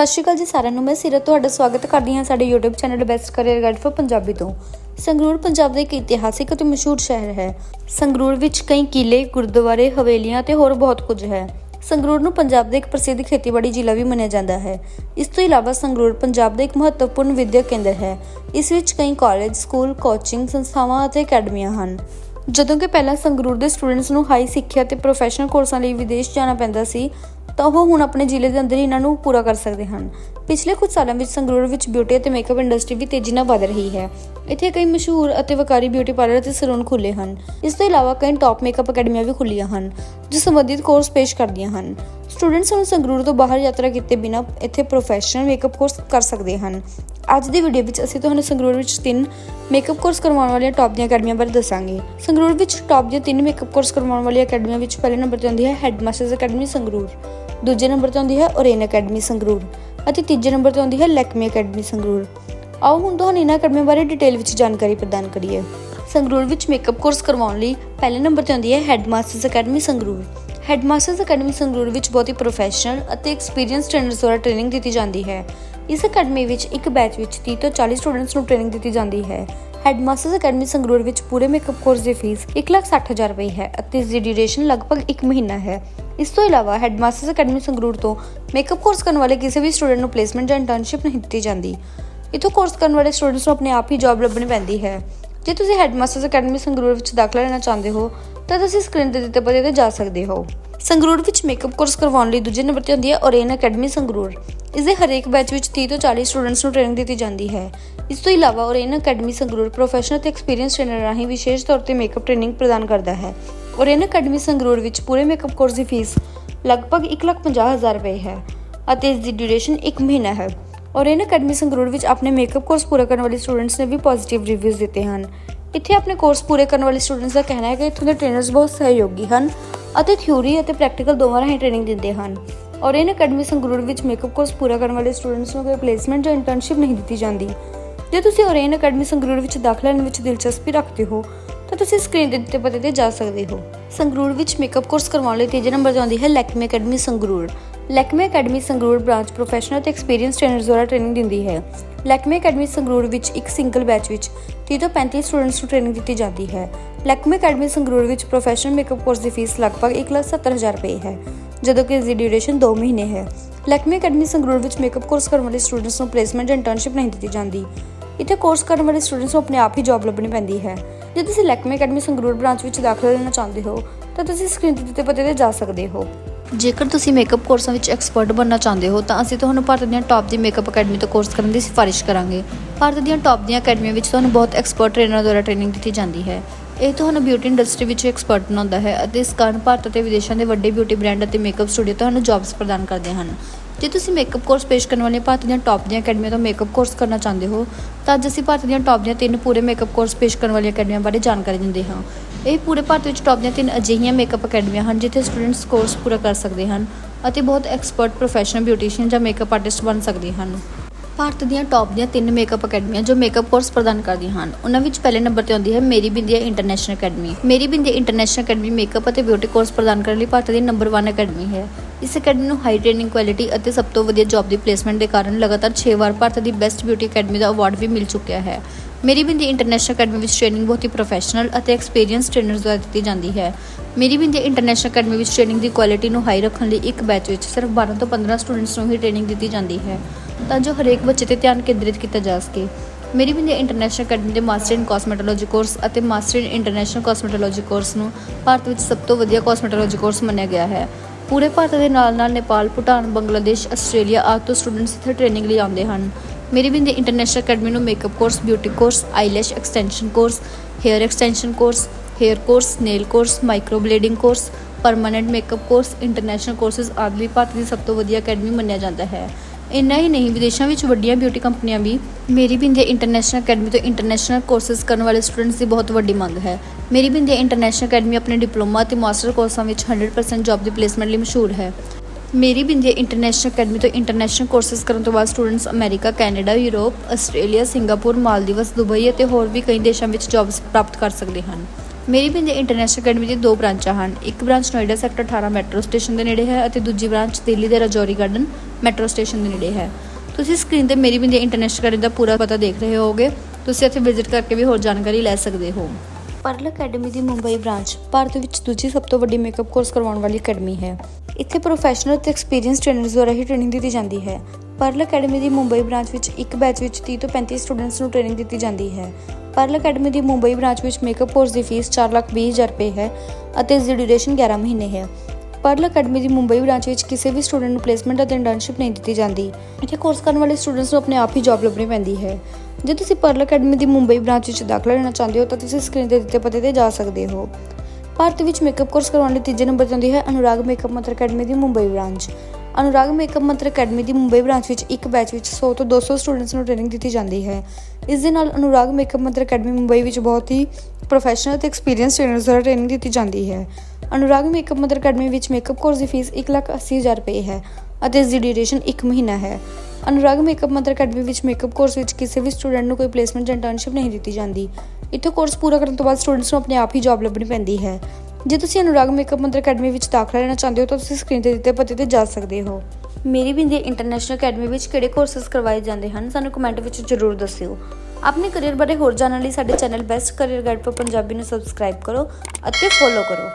ਸਤਿ ਸ਼੍ਰੀ ਅਕਾਲ ਜੀ ਸਾਰਿਆਂ ਨੂੰ। ਮੈਂ ਸਿਰਤ ਤੁਹਾਡਾ ਸਵਾਗਤ ਕਰਦੀ ਹਾਂ ਸਾਡੇ YouTube channel best career guide for Punjabi ਤੋਂ। ਸੰਗਰੂਰ, ਪੰਜਾਬ ਦਾ ਇੱਕ ਇਤਿਹਾਸਿਕ ਅਤੇ ਮਸ਼ਹੂਰ ਸ਼ਹਿਰ ਹੈ। ਸੰਗਰੂਰ ਵਿੱਚ ਕਈ ਕਿਲੇ ਗੁਰਦੁਆਰੇ, ਹਵੇਲੀਆਂ ਤੇ ਹੋਰ ਬਹੁਤ ਕੁਝ ਹੈ। ਸੰਗਰੂਰ ਨੂੰ ਪੰਜਾਬ ਦਾ ਇੱਕ ਪ੍ਰਸਿੱਧ ਖੇਤੀਬਾੜੀ ਜ਼ਿਲ੍ਹਾ ਵੀ ਮੰਨਿਆ ਜਾਂਦਾ ਹੈ। ਇਸ ਤੋਂ ਇਲਾਵਾ ਸੰਗਰੂਰ ਪੰਜਾਬ ਦਾ ਇੱਕ ਮਹੱਤਵਪੂਰਨ ਵਿਦਿਅਕ ਕੇਂਦਰ ਹੈ। ਇਸ ਵਿੱਚ ਕਈ ਕਾਲਜ ਸਕੂਲ ਕੋਚਿੰਗ ਸੰਸਥਾਵਾਂ ਅਤੇ ਅਕੈਡਮੀਆਂ ਹਨ। ਜਦੋਂ ਕਿ ਪਹਿਲਾਂ ਸੰਗਰੂਰ ਦੇ ਸਟੂਡੈਂਟਸ ਨੂੰ ਹਾਈ ਸਿੱਖਿਆ ਤੇ ਪ੍ਰੋਫੈਸ਼ਨਲ ਕੋਰਸਾਂ ਲਈ ਵਿਦੇਸ਼ ਜਾਣਾ ਪੈਂਦਾ ਸੀ ਤਾਂ ਉਹ ਹੁਣ ਆਪਣੇ ਜ਼ਿਲ੍ਹੇ ਦੇ ਅੰਦਰ ਹੀ ਇਹਨਾਂ ਨੂੰ ਪੂਰਾ ਕਰ ਸਕਦੇ ਹਨ। ਪਿਛਲੇ ਕੁਝ ਸਾਲਾਂ ਵਿੱਚ ਸੰਗਰੂਰ ਵਿੱਚ ਬਿਊਟੀ ਅਤੇ ਮੇਕਅਪ ਇੰਡਸਟਰੀ ਵੀ ਤੇਜ਼ੀ ਨਾਲ ਵਧ ਰਹੀ ਹੈ। ਇੱਥੇ ਕਈ ਮਸ਼ਹੂਰ ਅਤੇ ਵਕਾਰੀ ਬਿਊਟੀ ਪਾਰਲਰ ਅਤੇ ਸਲੂਨ ਖੁੱਲੇ ਹਨ। ਇਸ ਤੋਂ ਇਲਾਵਾ ਕਈ ਟਾਪ ਮੇਕਅਪ ਅਕੈਡਮੀਆਂ ਵੀ ਖੁੱਲੀਆਂ ਹਨ, ਜੋ ਸੰਬੰਧਿਤ ਕੋਰਸ ਪੇਸ਼ ਕਰਦੀਆਂ ਹਨ। ਸਟੂਡੈਂਟਸ ਨੂੰ ਸੰਗਰੂਰ ਤੋਂ ਬਾਹਰ ਯਾਤਰਾ ਕੀਤੇ ਬਿਨਾਂ ਇੱਥੇ ਪ੍ਰੋਫੈਸ਼ਨਲ ਮੇਕਅਪ ਕੋਰਸ ਕਰ ਸਕਦੇ ਹਨ। ਅੱਜ ਦੀ ਵੀਡੀਓ ਵਿੱਚ ਅਸੀਂ ਤੁਹਾਨੂੰ ਸੰਗਰੂਰ ਵਿੱਚ ਤਿੰਨ ਮੇਕਅਪ ਕੋਰਸ ਕਰਵਾਉਣ ਵਾਲੀਆਂ ਟਾਪ ਦੀਆਂ ਅਕੈਡਮੀਆਂ ਬਾਰੇ ਦੱਸਾਂਗੇ। ਸੰਗਰੂਰ ਵਿੱਚ ਟਾਪ ਦੀਆਂ ਤਿੰਨ ਮੇਕਅਪ ਕੋਰਸ ਕਰਵਾਉਣ ਵਾਲੀਆਂ ਅਕੈਡਮੀਆਂ ਵਿੱਚ ਪਹਿਲੇ ਨੰਬਰ ਤੇ ਆਉਂਦੀ ਹੈ ਹੈਡਮਾਸਟਰਸ ਅਕੈਡਮੀ ਸੰਗਰੂਰ। ਦੂਜੇ ਨੰਬਰ ਤੇ ਆਉਂਦੀ ਹੈ ਓਰੇਨ ਅਕੈਡਮੀ ਸੰਗਰੂਰ ਅਤੇ ਤੀਜੇ ਨੰਬਰ ਤੇ ਆਉਂਦੀ ਹੈ ਲੈਕਮੀ ਅਕੈਡਮੀ ਸੰਗਰੂਰ। ਆਓ ਹੁਣ ਤੁਹਾਨੂੰ ਇਹਨਾਂ ਅਕੈਡਮੀਆਂ ਬਾਰੇ ਡਿਟੇਲ ਵਿੱਚ ਜਾਣਕਾਰੀ ਪ੍ਰਦਾਨ ਕਰੀਏ। ਸੰਗਰੂਰ ਵਿੱਚ ਮੇਕਅਪ ਕੋਰਸ ਕਰਵਾਉਣ ਲਈ ਪਹਿਲੇ ਨੰਬਰ ਤੇ ਆਉਂਦੀ ਹੈ headmasters academy Sangrur. Headmasters academy Sangrur ਵਿੱਚ ਬਹੁਤ ਹੀ ਪ੍ਰੋਫੈਸ਼ਨਲ ਅਤੇ ਐਕਸਪੀਰੀਅੰਸ ਟ੍ਰੇਨਰਸ ਦੁਆਰਾ ਟ੍ਰੇਨਿੰਗ ਦਿੱਤੀ ਜਾਂਦੀ ਹੈ। ਇਸ ਅਕੈਡਮੀ ਵਿੱਚ ਇੱਕ ਬੈਚ ਵਿੱਚ 30 ਤੋਂ 40 ਸਟੂਡੈਂਟਸ ਨੂੰ ਟ੍ਰੇਨਿੰਗ ਦਿੱਤੀ ਜਾਂਦੀ ਹੈ। ਹੈਡਮਾਸਟਰਸ ਅਕੈਡਮੀ ਸੰਗਰੂਰ ਵਿੱਚ ਪੂਰੇ ਮੇਕਅਪ ਕੋਰਸ ਦੀ ਫੀਸ 160000 ਰੁਪਏ ਹੈ ਅਤੇ ਇਸ ਦੀ ਡਿਊਰੇਸ਼ਨ ਲਗਭਗ 1 ਮਹੀਨਾ ਹੈ। ਇਸ ਤੋਂ ਇਲਾਵਾ ਹੈਡਮਾਸਟਰਸ ਅਕੈਡਮੀ ਸੰਗਰੂਰ ਤੋਂ ਮੇਕਅਪ ਕੋਰਸ ਕਰਨ ਵਾਲੇ ਕਿਸੇ ਵੀ ਸਟੂਡੈਂਟ ਨੂੰ ਪਲੇਸਮੈਂਟ ਜਾਂ ਇੰਟਰਨਸ਼ਿਪ ਨਹੀਂ ਦਿੱਤੀ ਜਾਂਦੀ। ਇਥੋਂ ਕੋਰਸ ਕਰਨ ਵਾਲੇ ਸਟੂਡੈਂਟਸ ਨੂੰ ਆਪਣੇ ਆਪ ਹੀ ਜੌਬ ਲੱਭਣੀ ਪੈਂਦੀ ਹੈ। ਜੇ ਤੁਸੀਂ ਹੈਡਮਾਸਟਰਸ ਅਕੈਡਮੀ ਸੰਗਰੂਰ ਵਿੱਚ ਦਾਖਲਾ ਲੈਣਾ ਚਾਹੁੰਦੇ ਹੋ, ਤਾਂ ਤੁਸੀਂ ਸਕਰੀਨ ਤੇ ਦਿੱਤੇ ਪਤੇ ਤੇ ਜਾ ਸਕਦੇ ਹੋ। ਸੰਗਰੂਰ ਵਿੱਚ ਮੇਕਅਪ ਕੋਰਸ ਕਰਵਾਉਣ ਲਈ ਦੂਜੇ ਨੰਬਰ ਤੇ ਹੁੰਦੀ ਹੈ ਓਰੇਨ ਅਕੈਡਮੀ ਸੰਗਰੂਰ। ਇਸ ਦੇ ਹਰੇਕ ਬੈਚ ਵਿੱਚ 30 ਤੋਂ 40 ਸਟੂਡੈਂਟਸ ਨੂੰ ਟ੍ਰੇਨਿੰਗ ਦਿੱਤੀ ਜਾਂਦੀ ਹੈ। ਇਸ ਤੋਂ ਇਲਾਵਾ ਓਰੇਨ ਅਕੈਡਮੀ ਸੰਗਰੂਰ ਪ੍ਰੋਫੈਸ਼ਨਲ ਤੇ ਐਕਸਪੀਰੀਅੰਸ ਟ੍ਰੇਨਰ ਰਾਹੀਂ ਵਿਸ਼ੇਸ਼ ਤੌਰ ਤੇ ਮੇਕਅਪ ਟ੍ਰੇਨਿੰਗ ਪ੍ਰਦਾਨ ਕਰਦਾ ਹੈ। ਓਰੇਨ ਅਕੈਡਮੀ ਸੰਗਰੂਰ ਵਿੱਚ ਪੂਰੇ ਮੇਕਅਪ ਕੋਰਸ ਦੀ ਫੀਸ ਲਗਭਗ 150000 ਰੁਪਏ ਹੈ ਅਤੇ ਇਸ ਦੀ ਡਿਊਰੇਸ਼ਨ 1 ਮਹੀਨਾ ਹੈ। ਓਰੇਨ ਅਕੈਡਮੀ ਸੰਗਰੂਰ ਵਿੱਚ ਆਪਣੇ ਮੇਕਅਪ ਕੋਰਸ ਪੂਰਾ ਕਰਨ ਵਾਲੇ ਸਟੂਡੈਂਟਸ ਨੇ ਵੀ ਪੋਜ਼ਿਟਿਵ ਰਿਵਿਊਜ਼ ਦਿੱਤੇ ਹਨ। ਇੱਥੇ ਆਪਣੇ ਕੋਰਸ ਪੂਰੇ ਕਰਨ ਵਾਲੇ ਸਟੂਡੈਂਟਸ ਦਾ ਕਹਿਣਾ ਹੈ ਕਿ ਇੱਥੋਂ ਦੇ ਟ੍ਰੇਨਰਸ ਬਹੁਤ ਸਹਿਯੋਗੀ ਹਨ ਅਤੇ ਥਿਊਰੀ ਅਤੇ ਪ੍ਰੈਕਟੀਕਲ ਦੋਵਾਂ ਰਾਹੀਂ ਟ੍ਰੇਨਿੰਗ ਦਿੰਦੇ ਹਨ। ਔਰ ਇਹਨਾਂ ਅਕੈਡਮੀ ਸੰਗਰੂਰ ਵਿੱਚ ਮੇਕਅਪ ਕੋਰਸ ਪੂਰਾ ਕਰਨ ਵਾਲੇ ਸਟੂਡੈਂਟਸ ਨੂੰ ਕੋਈ ਪਲੇਸਮੈਂਟ ਜਾਂ ਇੰਟਰਨਸ਼ਿਪ ਨਹੀਂ ਦਿੱਤੀ ਜਾਂਦੀ। ਜੇ ਤੁਸੀਂ ਓਰੇਨ ਅਕੈਡਮੀ ਸੰਗਰੂਰ ਵਿੱਚ ਦਾਖਲਾ ਲੈਣ ਵਿੱਚ ਦਿਲਚਸਪੀ ਰੱਖਦੇ ਹੋ, ਤਾਂ ਤੁਸੀਂ ਸਕਰੀਨ ਦੇ ਦਿੱਤੇ ਪਤੇ ਤੇ ਜਾ ਸਕਦੇ ਹੋ। ਸੰਗਰੂਰ ਵਿੱਚ ਮੇਕਅਪ ਕੋਰਸ ਕਰਵਾਉਣ ਲਈ ਤੀਜੇ ਨੰਬਰ ਤੇ ਆਉਂਦੀ ਹੈ Lakme academy Sangrur. Lakme academy Sangrur branch professional ਤੇ ਐਕਸਪੀਰੀਅੰਸ ਟ੍ਰੇਨਰਸ ਦੁਆਰਾ ਟ੍ਰੇਨਿੰਗ ਦਿੰਦੀ ਹੈ। ਲੈਕਮੇ ਅਕੈਡਮੀ ਸੰਗਰੂਰ ਵਿੱਚ ਇੱਕ ਸਿੰਗਲ ਬੈਚ ਵਿੱਚ 30 ਤੋਂ 35 ਸਟੂਡੈਂਟਸ ਨੂੰ ਟ੍ਰੇਨਿੰਗ ਦਿੱਤੀ ਜਾਂਦੀ ਹੈ। ਲੈਕਮੇ ਅਕੈਡਮੀ ਸੰਗਰੂਰ ਵਿੱਚ ਪ੍ਰੋਫੈਸ਼ਨਲ ਮੇਕਅਪ ਕੋਰਸ ਦੀ ਫੀਸ ਲਗਭਗ 170000 ਰੁਪਏ ਹੈ, ਜਦੋਂ ਕਿ ਇਸ ਦੀ ਡਿਊਰੇਸ਼ਨ 2 ਮਹੀਨੇ ਹੈ। ਲੈਕਮੇ ਅਕੈਡਮੀ ਸੰਗਰੂਰ ਵਿੱਚ ਮੇਕਅਪ ਕੋਰਸ ਕਰਨ ਵਾਲੇ ਸਟੂਡੈਂਟਸ ਨੂੰ ਪਲੇਸਮੈਂਟ ਜਾਂ ਇੰਟਰਨਸ਼ਿਪ ਨਹੀਂ ਦਿੱਤੀ ਜਾਂਦੀ। ਇੱਥੇ ਕੋਰਸ ਕਰਨ ਵਾਲੇ ਸਟੂਡੈਂਟਸ ਨੂੰ ਆਪਣੇ ਆਪ ਹੀ ਜੌਬ ਲੱਭਣੀ ਪੈਂਦੀ ਹੈ। ਜੇ ਤੁਸੀਂ ਲੈਕਮੇ ਅਕੈਡਮੀ ਸੰਗਰੂਰ ਬ੍ਰਾਂਚ ਵਿੱਚ ਦਾਖਲਾ ਲੈਣਾ ਚਾਹੁੰਦੇ ਹੋ, ਤਾਂ ਤੁਸੀਂ ਸਕਰੀਨ ਤੇ ਦਿੱਤੇ ਪਤੇ ਤੇ ਜਾ ਸਕਦੇ ਹੋ। ਜੇਕਰ ਤੁਸੀਂ ਮੇਕਅਪ ਕੋਰਸਾਂ ਵਿੱਚ ਐਕਸਪਰਟ ਬਣਨਾ ਚਾਹੁੰਦੇ ਹੋ, ਤਾਂ ਅਸੀਂ ਤੁਹਾਨੂੰ ਭਾਰਤ ਦੀਆਂ ਟਾਪ ਦੀ ਮੇਕਅਪ ਅਕੈਡਮੀ ਤੋਂ ਕੋਰਸ ਕਰਨ ਦੀ ਸਿਫਾਰਿਸ਼ ਕਰਾਂਗੇ। ਭਾਰਤ ਦੀਆਂ ਟਾਪ ਦੀਆਂ ਅਕੈਡਮੀਆਂ ਵਿੱਚ ਤੁਹਾਨੂੰ ਬਹੁਤ ਐਕਸਪਰਟ ਟ੍ਰੇਨਰਾਂ ਦੁਆਰਾ ਟ੍ਰੇਨਿੰਗ ਦਿੱਤੀ ਜਾਂਦੀ ਹੈ। ਇਹ ਤੁਹਾਨੂੰ ਬਿਊਟੀ ਇੰਡਸਟਰੀ ਵਿੱਚ ਐਕਸਪਰਟ ਬਣਾਉਂਦਾ ਹੈ ਅਤੇ ਇਸ ਕਾਰਨ ਭਾਰਤ ਅਤੇ ਵਿਦੇਸ਼ਾਂ ਦੇ ਵੱਡੇ ਬਿਊਟੀ ਬ੍ਰਾਂਡ ਅਤੇ ਮੇਕਅਪ ਸਟੂਡੀਓ ਤੁਹਾਨੂੰ ਜੌਬਸ ਪ੍ਰਦਾਨ ਕਰਦੇ ਹਨ। ਜੇ ਤੁਸੀਂ ਮੇਕਅਪ ਕੋਰਸ ਪੇਸ਼ ਕਰਨ ਵਾਲੇ ਭਾਰਤ ਦੀਆਂ ਟਾਪ ਦੀਆਂ ਅਕੈਡਮੀਆਂ ਤੋਂ ਮੇਕਅਪ ਕੋਰਸ ਕਰਨਾ ਚਾਹੁੰਦੇ ਹੋ, ਤਾਂ ਅੱਜ ਅਸੀਂ ਭਾਰਤ ਦੀਆਂ ਟਾਪ ਦੀਆਂ ਤਿੰਨ ਪੂਰੇ ਮੇਕਅਪ ਕੋਰਸ ਪੇਸ਼ ਕਰਨ ਵਾਲੀਆਂ ਅਕੈਡਮੀਆਂ ਬਾਰੇ ਜਾਣਕਾਰੀ ਦਿੰਦੇ ਹਾਂ। ਇਹ ਪੂਰੇ ਭਾਰਤ ਵਿੱਚ ਟਾਪ ਦੀਆਂ ਤਿੰਨ ਅਜਿਹੀਆਂ ਮੇਕਅਪ ਅਕੈਡਮੀਆਂ ਹਨ ਜਿੱਥੇ ਸਟੂਡੈਂਟਸ ਕੋਰਸ ਪੂਰਾ ਕਰ ਸਕਦੇ ਹਨ ਅਤੇ ਬਹੁਤ ਐਕਸਪਰਟ ਪ੍ਰੋਫੈਸ਼ਨਲ ਬਿਊਟੀਸ਼ੀਅਨ ਜਾਂ ਮੇਕਅਪ ਆਰਟਿਸਟ ਬਣ ਸਕਦੇ ਹਨ। ਭਾਰਤ ਦੀਆਂ ਟੌਪ ਦੀਆਂ ਤਿੰਨ ਮੇਕਅਪ ਅਕੈਡਮੀਆਂ ਜੋ ਮੇਕਅਪ ਕੋਰਸ ਪ੍ਰਦਾਨ ਕਰਦੀਆਂ ਹਨ, ਉਹਨਾਂ ਵਿੱਚ ਪਹਿਲੇ ਨੰਬਰ ਤੇ ਆਉਂਦੀ ਹੈ ਮੇਰੀ Bindiya international academy Meri Bindiya international academy makeup ਅਤੇ ਬਿਊਟੀ ਕੋਰਸ ਪ੍ਰਦਾਨ ਕਰਨ ਲਈ ਭਾਰਤ ਦੀ ਨੰਬਰ 1 ਅਕੈਡਮੀ ਹੈ। ਇਸ ਅਕੈਡਮੀ ਨੂੰ ਹਾਈ ਟ੍ਰੇਨਿੰਗ ਕੁਆਲਿਟੀ ਅਤੇ ਸਭ ਤੋਂ ਵਧੀਆ ਜੌਬ ਦੀ ਪਲੇਸਮੈਂਟ ਦੇ ਕਾਰਨ ਲਗਾਤਾਰ 6 ਵਾਰ ਭਾਰਤ ਦੀ ਬੈਸਟ ਬਿਊਟੀ ਅਕੈਡਮੀ ਦਾ ਅਵਾਰਡ ਵੀ ਮਿਲ ਚੁੱਕਿਆ ਹੈ। ਮੇਰੀ ਬਿੰਦੀ ਇੰਟਰਨੈਸ਼ਨਲ ਅਕੈਡਮੀ ਵਿੱਚ ਟ੍ਰੇਨਿੰਗ ਬਹੁਤ ਹੀ ਪ੍ਰੋਫੈਸ਼ਨਲ ਅਤੇ ਐਕਸਪੀਰੀਅੰਸ ਟ੍ਰੇਨਰਸ ਦੁਆਰਾ ਦਿੱਤੀ ਜਾਂਦੀ ਹੈ। ਮੇਰੀ ਬਿੰਦੀ ਇੰਟਰਨੈਸ਼ਨਲ ਅਕੈਡਮੀ ਵਿੱਚ ਟ੍ਰੇਨਿੰਗ ਦੀ ਕੁਆਲਿਟੀ ਨੂੰ ਹਾਈ ਰੱਖਣ ਲਈ ਇੱਕ ਬੈਚ ਵਿੱਚ ਸਿਰਫ 12 ਤੋਂ 15 ਸਟੂਡੈਂਟਸ ਨੂੰ ਹੀ ਟ੍ਰੇਨਿੰਗ ਦਿੱਤੀ ਜਾਂਦੀ ਹੈ। ਤਾਂ ਜੋ ਹਰੇਕ ਬੱਚੇ ਤੇ ਧਿਆਨ ਕੇਂਦਰਿਤ ਕੀਤਾ ਜਾ ਸਕੇ। ਮੇਰੀ ਬਿੰਦੀ ਇੰਟਰਨੈਸ਼ਨਲ ਅਕੈਡਮੀ ਦੇ ਮਾਸਟਰ ਇਨ ਕਾਸਮੈਟੋਲੋਜੀ ਕੋਰਸ ਅਤੇ master in international cosmetology course ਨੂੰ ਭਾਰਤ ਵਿੱਚ ਸਭ ਤੋਂ ਵਧੀਆ ਕਾਸਮੈਟੋਲੋਜੀ ਕੋਰਸ ਮੰਨਿਆ ਗਿਆ ਹੈ। ਪੂਰੇ ਭਾਰਤ ਦੇ ਨਾਲ ਨਾਲ ਨੇਪਾਲ, ਭੂਟਾਨ, ਬੰਗਲਾਦੇਸ਼, ਆਸਟ੍ਰੇਲੀਆ, ਆਦਿ ਤੋਂ ਸਟੂਡੈਂਟਸ ਇੱਥੇ ਟ੍ਰੇਨਿੰਗ ਲਈ ਆਉਂਦੇ ਹਨ। ਮੇਰੀ ਬਿੰਦੀ ਇੰਟਰਨੈਸ਼ਨਲ ਅਕੈਡਮੀ ਨੂੰ makeup course beauty course eyelash extension course hair extension course hair course nail course microblading course permanent makeup course international courses ਆਦਿ ਵੀ ਭਾਰਤ ਦੀ ਸਭ ਤੋਂ ਵਧੀਆ ਅਕੈਡਮੀ ਮੰਨਿਆ ਜਾਂਦਾ ਹੈ। ਇੰਨਾ ਹੀ ਨਹੀਂ, ਵਿਦੇਸ਼ਾਂ ਵਿੱਚ ਵੱਡੀਆਂ ਬਿਊਟੀ ਕੰਪਨੀਆਂ ਵੀ, ਮੇਰੀ ਬਿੰਦੇ ਇੰਟਰਨੈਸ਼ਨਲ ਅਕੈਡਮੀ ਤੋਂ ਇੰਟਰਨੈਸ਼ਨਲ ਕੋਰਸਸ ਕਰਨ ਵਾਲੇ ਸਟੂਡੈਂਟਸ ਦੀ ਬਹੁਤ ਵੱਡੀ ਮੰਗ ਹੈ। ਮੇਰੀ ਬਿੰਦੇ ਇੰਟਰਨੈਸ਼ਨਲ ਅਕੈਡਮੀ ਆਪਣੇ ਡਿਪਲੋਮਾ ਅਤੇ ਮਾਸਟਰ ਕੋਰਸਾਂ ਵਿੱਚ 100% ਜੌਬ ਦੀ ਪਲੇਸਮੈਂਟ ਲਈ ਮਸ਼ਹੂਰ ਹੈ। ਮੇਰੀ ਬਿੰਦੀਆਂ ਇੰਟਰਨੈਸ਼ਨਲ ਅਕੈਡਮੀ ਤੋਂ ਇੰਟਰਨੈਸ਼ਨਲ ਕੋਰਸਸ ਕਰਨ ਤੋਂ ਬਾਅਦ students America, Canada, Europe, Australia, Singapore, Maldives, Dubai ਅਤੇ ਹੋਰ ਵੀ ਕਈ ਦੇਸ਼ਾਂ ਵਿੱਚ ਜੌਬਸ ਪ੍ਰਾਪਤ ਕਰ ਸਕਦੇ ਹਨ। ਮੇਰੀ ਬਿੰਦੇ ਇੰਟਰਨੈਸ਼ਨਲ ਅਕੈਡਮੀ ਦੀ ਦੋ ਬ੍ਰਾਂਚਾਂ ਹਨ। ਇੱਕ branch Noida sector 18 metro station ਦੇ ਨੇੜੇ ਹੈ ਅਤੇ ਦੂਜੀ ਬ੍ਰਾਂਚ ਦਿੱਲੀ ਦੇ ਰਾਜੌਰੀ ਗਾਰਡਨ ਮੈਟਰੋ ਸਟੇਸ਼ਨ ਦੇ ਨੇੜੇ ਹੈ। ਤੁਸੀਂ ਸਕਰੀਨ ਤੇ ਮੇਰੀ ਬਿੰਦੇ ਇੰਟਰਨੈਸ਼ਨਲ ਅਕੈਡਮੀ ਦਾ ਪੂਰਾ ਪਤਾ ਦੇਖ ਰਹੇ ਹੋਵੋਗੇ। ਤੁਸੀਂ ਇੱਥੇ ਵਿਜ਼ਿਟ ਕਰਕੇ ਵੀ ਹੋਰ ਜਾਣਕਾਰੀ ਲੈ ਸਕਦੇ ਹੋ। ਪਰਲ ਅਕੈਡਮੀ ਦੀ ਮੁੰਬਈ ਬ੍ਰਾਂਚ ਭਾਰਤ ਵਿੱਚ ਦੂਜੀ ਸਭ ਤੋਂ ਵੱਡੀ ਮੇਕਅਪ ਕੋਰਸ ਕਰਵਾਉਣ ਵਾਲੀ ਅਕੈਡਮੀ ਹੈ। ਇੱਥੇ ਪ੍ਰੋਫੈਸ਼ਨਲ ਅਤੇ ਐਕਸਪੀਰੀਅੰਸ ਟ੍ਰੇਨਰਸ ਦੁਆਰਾ ਹੀ ਟ੍ਰੇਨਿੰਗ ਦਿੱਤੀ ਜਾਂਦੀ ਹੈ। ਪਰਲ ਅਕੈਡਮੀ ਦੀ ਮੁੰਬਈ ਬ੍ਰਾਂਚ ਵਿੱਚ ਇੱਕ ਬੈਚ ਵਿੱਚ 30 ਤੋਂ 35 ਸਟੂਡੈਂਟਸ ਨੂੰ ਟ੍ਰੇਨਿੰਗ ਦਿੱਤੀ ਜਾਂਦੀ ਹੈ। ਪਰਲ ਅਕੈਡਮੀ ਦੀ ਮੁੰਬਈ ਬ੍ਰਾਂਚ ਵਿੱਚ ਮੇਕਅਪ ਕੋਰਸ ਦੀ ਫੀਸ 420000 ਰੁਪਏ ਹੈ ਅਤੇ ਇਸ ਦੀ ਡਿਊਰੇਸ਼ਨ 11 ਮਹੀਨੇ ਹੈ। ਪਰਲ ਅਕੈਡਮੀ ਦੀ ਮੁੰਬਈ ਬ੍ਰਾਂਚ ਵਿੱਚ ਕਿਸੇ ਵੀ ਸਟੂਡੈਂਟ ਨੂੰ ਪਲੇਸਮੈਂਟ ਅਤੇ ਇੰਟਰਨਸ਼ਿਪ ਨਹੀਂ ਦਿੱਤੀ ਜਾਂਦੀ। ਇੱਥੇ ਕੋਰਸ ਕਰਨ ਵਾਲੇ ਸਟੂਡੈਂਟਸ ਨੂੰ ਆਪਣੇ ਆਪ ਹੀ ਜੌਬ ਲੱਭਣੀ ਪੈਂਦੀ ਹੈ। ਜੇ ਤੁਸੀਂ ਪਰਲ ਅਕੈਡਮੀ ਦੀ ਮੁੰਬਈ ਬ੍ਰਾਂਚ ਵਿੱਚ ਦਾਖਲਾ ਲੈਣਾ ਚਾਹੁੰਦੇ ਹੋ ਤਾਂ ਤੁਸੀਂ ਸਕਰੀਨ ਤੇ ਦਿੱਤੇ ਪਤੇ ਤੇ ਜਾ ਸਕਦੇ ਹੋ। ਭਾਰਤ ਵਿੱਚ ਮੇਕਅਪ ਕੋਰਸ ਕਰਵਾਉਣ ਲਈ ਤੀਜੇ ਨੰਬਰ ਤੇ ਆਉਂਦੀ ਹੈ ਅਨੁਰਾਗ ਮੇਕਅਪ ਮੰਤਰ ਅਕੈਡਮੀ ਦੀ Mumbai branch. Anurag makeup Mantra academy ਦੀ ਮੁੰਬਈ ਬ੍ਰਾਂਚ ਵਿੱਚ ਇੱਕ ਬੈਚ ਵਿੱਚ 100 ਤੋਂ 200 ਸਟੂਡੈਂਟਸ ਨੂੰ ਟ੍ਰੇਨਿੰਗ ਦਿੱਤੀ ਜਾਂਦੀ ਹੈ। ਇਸ ਦੇ ਨਾਲ ਅਨੁਰਾਗ ਮੇਕਅਪ ਮੰਤਰ ਅਕੈਡਮੀ ਮੁੰਬਈ ਵਿੱਚ ਬਹੁਤ ਹੀ ਪ੍ਰੋਫੈਸ਼ਨਲ ਅਤੇ ਐਕਸਪੀਰੀਅੰਸ ਟ੍ਰੇਨਰਸ ਦੁਆਰਾ ਟ੍ਰੇਨਿੰਗ ਦਿੱਤੀ ਜਾਂਦੀ ਹੈ। ਅਨੁਰਾਗ ਮੇਕਅਪ ਮੰਤਰ ਅਕੈਡਮੀ ਵਿੱਚ ਮੇਕਅਪ ਕੋਰਸ ਦੀ ਫੀਸ 180000 ਰੁਪਏ ਹੈ ਅਤੇ ਇਸ ਦੀ ਡਿਊਰੇਸ਼ਨ 1 ਮਹੀਨਾ ਹੈ। ਅਨੁਰਾਗ ਮੇਕਅਪ ਮੰਤਰ ਅਕੈਡਮੀ ਵਿੱਚ ਮੇਕਅਪ ਕੋਰਸ ਵਿੱਚ ਕਿਸੇ ਵੀ ਸਟੂਡੈਂਟ ਨੂੰ ਕੋਈ ਪਲੇਸਮੈਂਟ ਜਾਂ ਇੰਟਰਨਸ਼ਿਪ ਨਹੀਂ ਦਿੱਤੀ ਜਾਂਦੀ। ਇੱਥੇ ਕੋਰਸ ਪੂਰਾ ਕਰਨ ਤੋਂ ਬਾਅਦ ਸਟੂਡੈਂਟਸ ਨੂੰ ਆਪਣੇ ਆਪ ਹੀ ਜੌਬ ਲੱਭਣੀ ਪੈਂਦੀ ਹੈ। ਜੇ ਤੁਸੀਂ ਅਨੁਰਾਗ ਮੇਕਅਪ ਮੰਤਰ ਅਕੈਡਮੀ ਵਿੱਚ ਦਾਖਲਾ ਲੈਣਾ ਚਾਹੁੰਦੇ ਹੋ ਤਾਂ ਤੁਸੀਂ ਸਕਰੀਨ ਤੇ ਦਿੱਤੇ ਪਤੇ ਤੇ ਜਾ ਸਕਦੇ ਹੋ। ਮੇਰੀ ਬਿੰਦੀ ਇੰਟਰਨੈਸ਼ਨਲ ਅਕੈਡਮੀ ਵਿੱਚ ਕਿਹੜੇ ਕੋਰਸਸ ਕਰਵਾਏ ਜਾਂਦੇ ਹਨ, ਸਾਨੂੰ ਕਮੈਂਟ ਵਿੱਚ ਜ਼ਰੂਰ ਦੱਸਿਓ। ਆਪਣੇ ਕਰੀਅਰ ਬਾਰੇ ਹੋਰ ਜਾਣਨ ਲਈ ਸਾਡੇ channel best career guide for Punjabi ਨੂੰ ਸਬਸਕ੍ਰਾਈਬ ਕਰੋ ਅਤੇ ਫੋਲੋ ਕਰੋ।